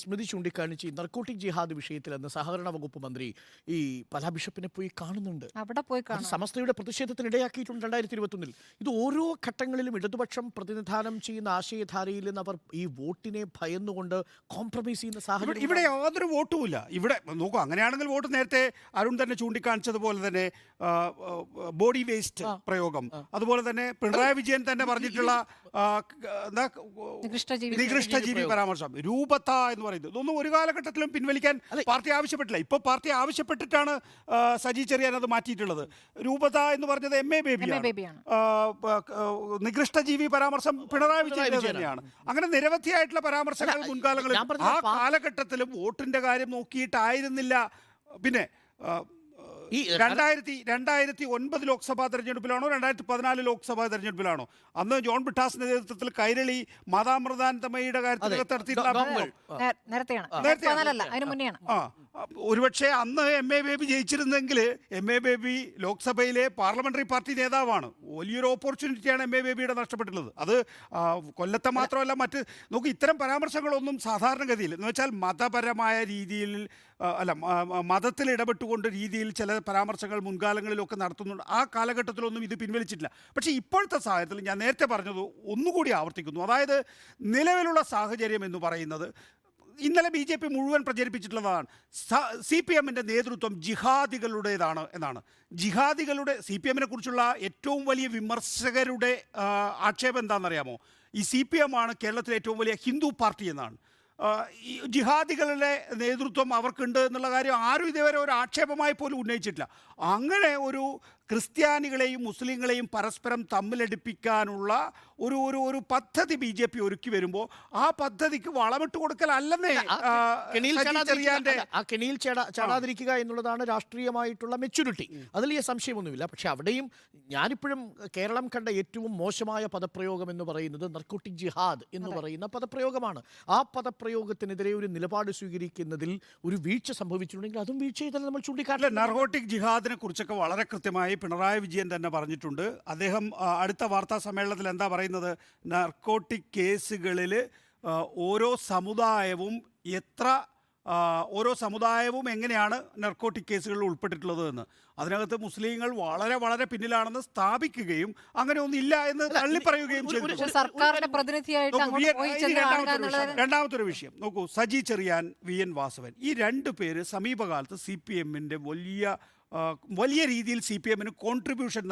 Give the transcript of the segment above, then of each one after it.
സ്മൃതി ചൂണ്ടിക്കാണിച്ച് ഈ നർക്കോട്ടിക് ജിഹാദ് വിഷയത്തിൽ അന്ന് സഹകരണ വകുപ്പ് മന്ത്രി ഈ പല ബിഷപ്പിനെ പോയി കാണുന്നുണ്ട്. അവിടെ പോയി അത് സമസ്തയുടെ പ്രതിഷേധത്തിന് ഇടയാക്കിയിട്ടുണ്ട് രണ്ടായിരത്തി ഇരുപത്തൊന്നിൽ ഇത് ഓരോ ഘട്ടങ്ങളിലും ഇടതുപക്ഷം പ്രതിനിധാനം ചെയ്യുന്ന ആശയധാരയിൽ നിന്ന് അവർ ഈ വോട്ടിനെ ഭയന്നുകൊണ്ട് കോംപ്രമൈസ് ചെയ്യുന്ന ഇവിടെ സാഹചര്യം ഇവിടെ യാതൊരു വോട്ടുമില്ല ഇവിടെ നോക്കൂ അങ്ങനെയാണെങ്കിൽ വോട്ട് നേരത്തെ അരുൺ തന്നെ ചൂണ്ടിക്കാണിച്ചതുപോലെ തന്നെ ബോഡി വേസ്റ്റ് പ്രയോഗം. അതുപോലെ തന്നെ പിണറായി വിജയൻ തന്നെ പറഞ്ഞിട്ടുള്ള നികൃഷ്ടജീവി പരാമർശം. രൂപത എന്ന് പറയുന്നത്. ഇതൊന്നും ഒരു കാലഘട്ടത്തിലും പിൻവലിക്കാൻ പാർട്ടി ആവശ്യപ്പെട്ടില്ല. ഇപ്പോൾ പാർട്ടി ആവശ്യപ്പെട്ടിട്ടാണ് സജി ചെറിയാൻ അത് മാറ്റിയിട്ടുള്ളത്. രൂപത എന്ന് പറഞ്ഞത് എം എ ബേബിയാണ് നികൃഷ്ട ജീവി നികൃഷ്ടജീവി പരാമർശം പിണറായി വിജയൻ തന്നെയാണ്. അങ്ങനെ നിരവധിയായിട്ടുള്ള പരാമർശങ്ങൾ മുൻകാലങ്ങളിൽ ആ കാലഘട്ടത്തിലും വോട്ടിന്റെ കാര്യം നോക്കിയിട്ടായിരുന്നില്ല. പിന്നെ ഈ രണ്ടായിരത്തി രണ്ടായിരത്തി ഒൻപത് ലോക്സഭാ തെരഞ്ഞെടുപ്പിലാണോ രണ്ടായിരത്തി പതിനാല് ലോക്സഭാ തെരഞ്ഞെടുപ്പിലാണോ? അന്ന് ജോൺ ബിട്ടാസിന്റെ നേതൃത്വത്തിൽ കൈരളി മാതാമൃതാനന്ദമയുടെ കാര്യത്തിൽ. നടത്തിയിട്ടുള്ള നേരത്തെയാണ്. ഒരുപക്ഷെ അന്ന് എം എ ബേബി ജയിച്ചിരുന്നെങ്കിൽ എം എ ബേബി ലോക്സഭയിലെ പാർലമെന്ററി പാർട്ടി നേതാവാണ്. വലിയൊരു ഓപ്പർച്യൂണിറ്റിയാണ് എം എ ബേബിയുടെ നഷ്ടപ്പെട്ടിട്ടുള്ളത്. അത് കൊല്ലത്തെ മാത്രമല്ല മറ്റ് നോക്ക് ഇത്തരം പരാമർശങ്ങളൊന്നും സാധാരണഗതിയിൽ എന്ന് വെച്ചാൽ മതപരമായ രീതിയിൽ അല്ല മതത്തിൽ ഇടപെട്ടുകൊണ്ട് രീതിയിൽ ചില പരാമർശങ്ങൾ മുൻകാലങ്ങളിലൊക്കെ നടത്തുന്നുണ്ട്. ആ കാലഘട്ടത്തിലൊന്നും ഇത് പിൻവലിച്ചിട്ടില്ല. പക്ഷേ ഇപ്പോഴത്തെ സാഹചര്യത്തിൽ ഞാൻ നേരത്തെ പറഞ്ഞത് ഒന്നുകൂടി ആവർത്തിക്കുന്നു. അതായത് നിലവിലുള്ള സാഹചര്യം എന്ന് പറയുന്നത് ഇന്നലെ ബി ജെ പി മുഴുവൻ പ്രചരിപ്പിച്ചിട്ടുള്ളതാണ്. സി പി എമ്മിന്റെ നേതൃത്വം ജിഹാദികളുടേതാണ് എന്നാണ്. ജിഹാദികളുടെ സി പി എമ്മിനെ കുറിച്ചുള്ള ഏറ്റവും വലിയ വിമർശകരുടെ ആക്ഷേപം എന്താണെന്നറിയാമോ? ഈ സി പി എം ആണ് കേരളത്തിലെ ഏറ്റവും വലിയ ഹിന്ദു പാർട്ടി എന്നാണ്. ഈ ജിഹാദികളുടെ നേതൃത്വം അവർക്കുണ്ട് എന്നുള്ള കാര്യം ആരും ഇതുവരെ ഒരു ആക്ഷേപമായി പോലും ഉന്നയിച്ചിട്ടില്ല. അങ്ങനെ ഒരു ക്രിസ്ത്യാനികളെയും മുസ്ലിങ്ങളെയും പരസ്പരം തമ്മിലടിപ്പിക്കാനുള്ള ഒരു ഒരു ഒരു പദ്ധതി ബി ജെ പി ഒരുക്കി വരുമ്പോൾ ആ പദ്ധതിക്ക് വളമിട്ട് കൊടുക്കലല്ലെന്നേ കെണിയിൽ ചാടാതിരിക്കുക- എന്നുള്ളതാണ് രാഷ്ട്രീയമായിട്ടുള്ള മെച്യൂരിറ്റി അതിൽ ഈ സംശയമൊന്നുമില്ല. പക്ഷെ അവിടെയും ഞാനിപ്പോഴും കേരളം കണ്ട ഏറ്റവും മോശമായ പദപ്രയോഗം എന്ന് പറയുന്നത് നർക്കോട്ടിക് ജിഹാദ് എന്ന് പറയുന്ന പദപ്രയോഗമാണ്. ആ പദപ്രയോഗത്തിനെതിരെ ഒരു നിലപാട് സ്വീകരിക്കുന്നതിൽ ഒരു വീഴ്ച സംഭവിച്ചിട്ടുണ്ടെങ്കിൽ അതും വീഴ്ച ചെയ്താൽ നമ്മൾ ചൂണ്ടിക്കാട്ടില്ല നർക്കോട്ടിക് ജിഹാദിനെ കുറിച്ചൊക്കെ വളരെ കൃത്യമായി പിണറായി വിജയൻ തന്നെ പറഞ്ഞിട്ടുണ്ട്. അദ്ദേഹം അടുത്ത വാർത്താ സമ്മേളനത്തിൽ എന്താ പറയുന്നത്? നർക്കോട്ടിക് കേസുകളിൽ ഓരോ സമുദായവും എത്ര ഓരോ സമുദായവും എങ്ങനെയാണ് നർക്കോട്ടിക് കേസുകളിൽ ഉൾപ്പെട്ടിട്ടുള്ളത് എന്ന്. അതിനകത്ത് മുസ്ലിങ്ങൾ വളരെ വളരെ പിന്നിലാണെന്ന് സ്ഥാപിക്കുകയും അങ്ങനെ ഒന്നില്ല എന്ന് തള്ളി പറയുകയും ചെയ്തു. രണ്ടാമത്തൊരു വിഷയം. നോക്കൂ സജി ചെറിയാൻ വി എൻ വാസവൻ. ഈ രണ്ടു പേര് സമീപകാലത്ത് സി പി വലിയ വലിയ രീതിയിൽ സി പി എമ്മിന് കോൺട്രിബ്യൂഷൻ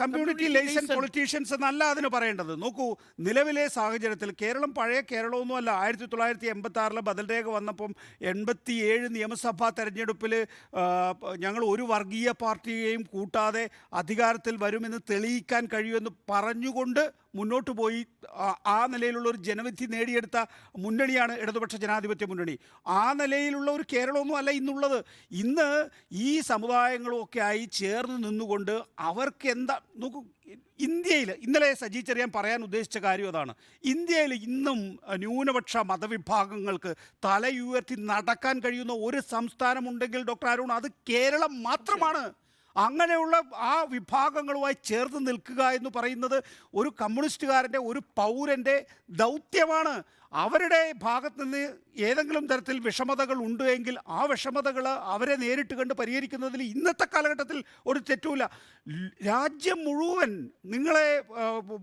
കമ്മ്യൂണിറ്റി ലേസൺ. പൊളിറ്റീഷ്യൻസ് എന്നല്ല അതിന് പറയേണ്ടത് നോക്കൂ നിലവിലെ സാഹചര്യത്തിൽ കേരളം പഴയ കേരളമൊന്നുമല്ല ആയിരത്തി തൊള്ളായിരത്തി എൺപത്തി ആറിലെ ബദൽരേഖ വന്നപ്പം എൺപത്തിയേഴ് നിയമസഭാ തെരഞ്ഞെടുപ്പിൽ ഞങ്ങൾ ഒരു വർഗീയ പാർട്ടിയെയും കൂട്ടാതെ അധികാരത്തിൽ വരുമെന്ന് തെളിയിക്കാൻ കഴിയുമെന്ന് പറഞ്ഞുകൊണ്ട് മുന്നോട്ട് പോയി. ആ- നിലയിലുള്ള ഒരു ജനവിധി നേടിയെടുത്ത മുന്നണിയാണ് ഇടതുപക്ഷ ജനാധിപത്യ മുന്നണി. ആ നിലയിലുള്ള ഒരു കേരളമൊന്നും അല്ല ഇന്നുള്ളത്. ഇന്ന് ഈ സമുദായങ്ങളും ഒക്കെ ആയി ചേർന്ന് നിന്നുകൊണ്ട് അവർക്ക് എന്താ നോക്കൂ ഇന്ത്യയിൽ ഇന്നലെ സജി ചെറിയാൻ പറയാൻ ഉദ്ദേശിച്ച കാര്യം അതാണ്. ഇന്ത്യയിൽ ഇന്നും ന്യൂനപക്ഷ മതവിഭാഗങ്ങൾക്ക് തലയുയർത്തി നടക്കാൻ കഴിയുന്ന ഒരു സംസ്ഥാനമുണ്ടെങ്കിൽ ഡോക്ടർ അരുൺ അത് കേരളം മാത്രമാണ്. അങ്ങനെയുള്ള ആ വിഭാഗങ്ങളുമായി ചേർന്ന് നിൽക്കുക എന്ന് പറയുന്നത് ഒരു കമ്മ്യൂണിസ്റ്റുകാരന്റെ ഒരു പൗരന്റെ ദൗത്യമാണ്. അവരുടെ ഭാഗത്ത് നിന്ന് ഏതെങ്കിലും തരത്തിൽ വിഷമതകൾ ഉണ്ട് എങ്കിൽ ആ വിഷമതകൾ അവരെ നേരിട്ട് കണ്ട് പരിഹരിക്കുന്നതിൽ ഇന്നത്തെ കാലഘട്ടത്തിൽ ഒരു തെറ്റുമില്ല. രാജ്യം മുഴുവൻ നിങ്ങളെ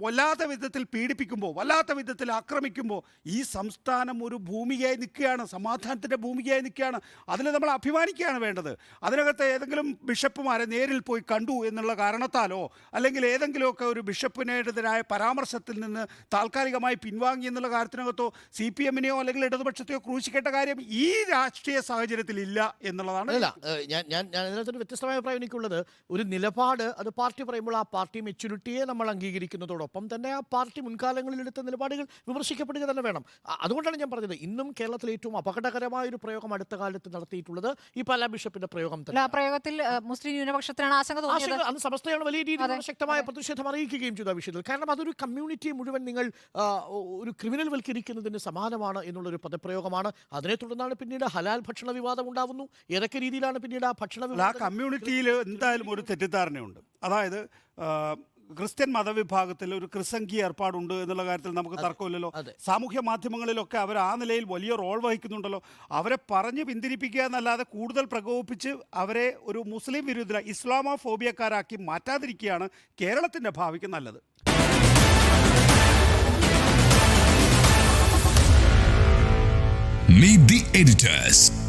വല്ലാത്ത വിധത്തിൽ പീഡിപ്പിക്കുമ്പോൾ വല്ലാത്ത വിധത്തിൽ ആക്രമിക്കുമ്പോൾ ഈ സംസ്ഥാനം ഒരു ഭൂമികയായി നിൽക്കുകയാണ് സമാധാനത്തിന്റെ ഭൂമികയായി നിൽക്കുകയാണ്. അതിൽ നമ്മൾ അഭിമാനിക്കുകയാണ് വേണ്ടത്. അതിനകത്ത് ഏതെങ്കിലും ബിഷപ്പുമാരെ നേരിൽ പോയി കണ്ടു എന്നുള്ള കാരണത്താലോ അല്ലെങ്കിൽ ഏതെങ്കിലുമൊക്കെ ഒരു ബിഷപ്പിനെതിരായ പരാമർശത്തിൽ നിന്ന് താൽക്കാലികമായി പിൻവാങ്ങി എന്നുള്ള കാര്യത്തിനകത്തോ സി പി എമ്മിനെയോ അല്ലെങ്കിൽ ഇടതുപക്ഷത്തെയോ ക്രൂശിക്കേണ്ട കാര്യം ഈ രാഷ്ട്രീയ സാഹചര്യത്തിൽ ഇല്ല എന്നുള്ളതാണ് അല്ല ഞാൻ ഞാൻ ഞാൻ അതിനകത്തൊരു വ്യത്യസ്തമായ അഭിപ്രായം എനിക്കുള്ളത്. ഒരു നിലപാട് അത് പാർട്ടി പറയുമ്പോൾ ആ പാർട്ടി മെച്യൂരിറ്റിയെ നമ്മൾ അംഗീകരിക്കുന്നതോടൊപ്പം തന്നെ ആ പാർട്ടി മുൻകാലങ്ങളിൽ എടുത്ത നിലപാടുകൾ വിമർശിക്കപ്പെടുക തന്നെ വേണം. അതുകൊണ്ടാണ് ഞാൻ പറഞ്ഞത്. ഇന്നും കേരളത്തിൽ ഏറ്റവും അപകടകരമായ ഒരു പ്രയോഗം അടുത്ത കാലത്ത് നടത്തിയിട്ടുള്ളത് ഈ പല ബിഷപ്പിന്റെ പ്രയോഗം തന്നെ ആ പ്രയോഗത്തിൽ മുസ്ലിം മുസ്ലിം ന്യൂനപക്ഷത്തിനാണ് ആശങ്ക തോന്നിയത് അന്ന് സമസ്തയാണ് വലിയ രീതിയിൽ ശക്തമായ പ്രതിഷേധം അറിയിക്കുകയും ചെയ്തു ആ വിഷയത്തിൽ. കാരണം അതൊരു കമ്മ്യൂണിറ്റിയെ മുഴുവൻ നിങ്ങൾ ഒരു ക്രിമിനൽ വൽക്കരിക്കുന്നതിന് സമാനമാണ് എന്നുള്ളൊരു പദപ്രയോഗമാണ്. അതിനെ തുടർന്നാണ് പിന്നീട് ഹലാൽ ഭക്ഷണ വിവാദം ഉണ്ടാവുന്നു. ഏതൊക്കെ രീതിയിലാണ് പിന്നീട് ആ ഭക്ഷണ വിവാദം ആ കമ്മ്യൂണിറ്റിയിൽ എന്തായാലും ഒരു തെറ്റിദ്ധാരണയുണ്ട്. അതായത് ക്രിസ്ത്യൻ മതവിഭാഗത്തിൽ ഒരു ക്രിസംഗി ഏർപ്പാടുണ്ട് എന്നുള്ള കാര്യത്തിൽ നമുക്ക് തർക്കമില്ലല്ലോ. സാമൂഹ്യ മാധ്യമങ്ങളിലൊക്കെ അവർ ആ നിലയിൽ വലിയ റോൾ വഹിക്കുന്നുണ്ടല്ലോ. അവരെ പറഞ്ഞ് പിന്തിരിപ്പിക്കുക എന്നല്ലാതെ കൂടുതൽ പ്രകോപിപ്പിച്ച് അവരെ ഒരു മുസ്ലിം വിരുദ്ധ ഇസ്ലാമോ ഫോബിയക്കാരാക്കി മാറ്റാതിരിക്കുകയാണ് കേരളത്തിന്റെ ഭാവിക്ക് നല്ലത്. Meet the editors.